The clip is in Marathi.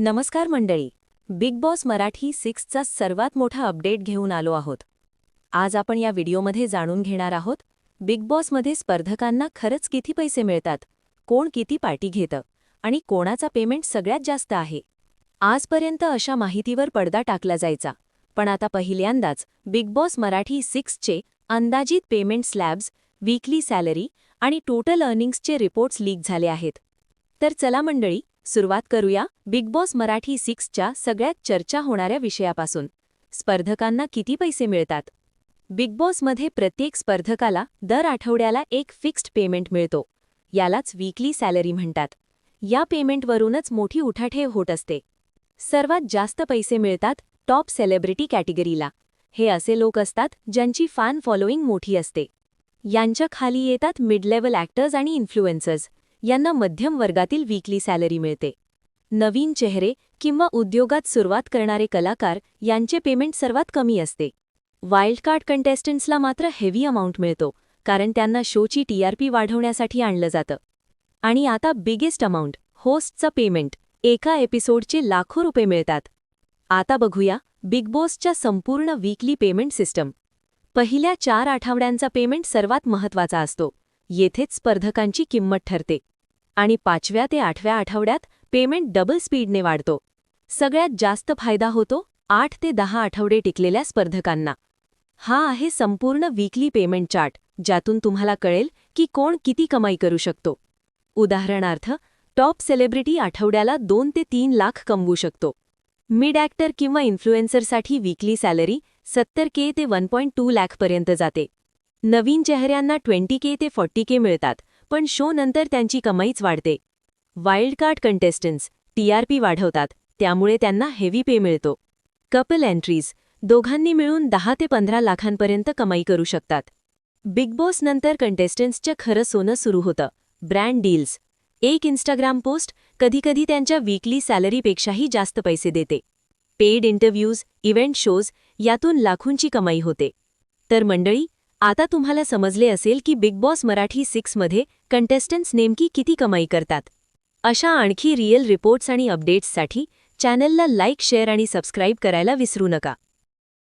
नमस्कार मंडळी. बिग बॉस मराठी सिक्सचा सर्वात मोठा अपडेट घेऊन आलो आहोत. आज आपण या व्हिडिओमध्ये जाणून घेणार आहोत बिग बॉसमध्ये स्पर्धकांना खरंच किती पैसे मिळतात कोण किती पार्टी घेतं आणि कोणाचा पेमेंट सगळ्यात जास्त आहे. आजपर्यंत अशा माहितीवर पडदा टाकला जायचा पण आता पहिल्यांदाच बिग बॉस मराठी सिक्सचे अंदाजित पेमेंट स्लॅब्स वीकली सॅलरी आणि टोटल अर्निंग्सचे रिपोर्ट्स लीक झाले आहेत. तर चला मंडळी सुरुवात करूया बिग बॉस मराठी सिक्सच्या सगळ्यात चर्चा होणाऱ्या विषयापासून. स्पर्धकांना किती पैसे मिळतात? बिग बॉसमध्ये प्रत्येक स्पर्धकाला दर आठवड्याला एक फिक्स्ड पेमेंट मिळतो. यालाच वीकली सॅलरी म्हणतात. या पेमेंटवरूनच मोठी उठाठेव होत असते. सर्वात जास्त पैसे मिळतात टॉप सेलिब्रिटी कॅटेगरीला. हे असे लोक असतात ज्यांची फॅन फॉलोईंग मोठी असते. यांच्या खाली येतात मिड लेवल ॲक्टर्स आणि इन्फ्लुएन्सर्स. यांना मध्यम वर्गातील वीकली सॅलरी मिळते. नवीन चेहरे किंवा उद्योगात सुरुवात करणारे कलाकार यांचे पेमेंट सर्वात कमी असते. वाईल्ड कार्ड कंटेस्टंट्सला मात्र हेवी अमाऊंट मिळतो कारण त्यांना शोची टीआरपी वाढवण्यासाठी आणलं जातं. आणि आता बिगेस्ट अमाऊंट होस्टचं पेमेंट एका एपिसोडचे लाखो रुपये मिळतात. आता बघूया बिग बॉसच्या संपूर्ण वीकली पेमेंट सिस्टम पहिल्या चार आठवड्यांचा पेमेंट सर्वात महत्त्वाचा असतो. येथेच स्पर्धकांची किंमत ठरते आणि पाचव्या ते आठव्या आठवड्यात पेमेंट डबल स्पीडने वाढतो. सगळ्यात जास्त फायदा होतो आठ ते दहा आठवडे टिकलेल्या स्पर्धकांना. हा आहे संपूर्ण वीकली पेमेंट चार्ट ज्यातून तुम्हाला कळेल की कोण किती कमाई करू शकतो. उदाहरणार्थ टॉप सेलिब्रिटी आठवड्याला दोन ते तीन लाख कमवू शकतो. मिड ॲक्टर किंवा इन्फ्लुएन्सरसाठी वीकली सॅलरी सत्तर के ते वन पॉईंट टू लॅखपर्यंत जाते. नवीन चेहऱ्यांना ट्वेंटी के ते फॉर्टी के मिळतात पण शो नंतर त्यांची कमाईच वाढते. वाईल्ड कार्ड कंटेस्टंट्स टीआरपी वाढवतात त्यामुळे त्यांना हेवी पे मिळतो. कपल एंट्रीज दोघांनी मिळून दहा ते पंधरा लाखांपर्यंत कमाई करू शकतात. बिग बॉस नंतर कंटेस्टंट्सचं खरं सोनं सुरू होतं. ब्रँड डील्स एक इंस्टाग्राम पोस्ट कधीकधी त्यांच्या वीकली सॅलरीपेक्षाही जास्त पैसे देते. पेड इंटरव्ह्यूज इव्हेंट शोज यातून लाखोंची कमाई होते. तर मंडळी आता तुम्हाला समजले असेल की बिग बॉस मराठी सिक्समध्ये कंटेस्टंट्स नेमकी किती कमाई करतात. अशा आणखी रिअल रिपोर्ट्स आणि अपडेट्ससाठी चॅनलला लाईक शेअर आणि सबस्क्राईब करायला विसरू नका.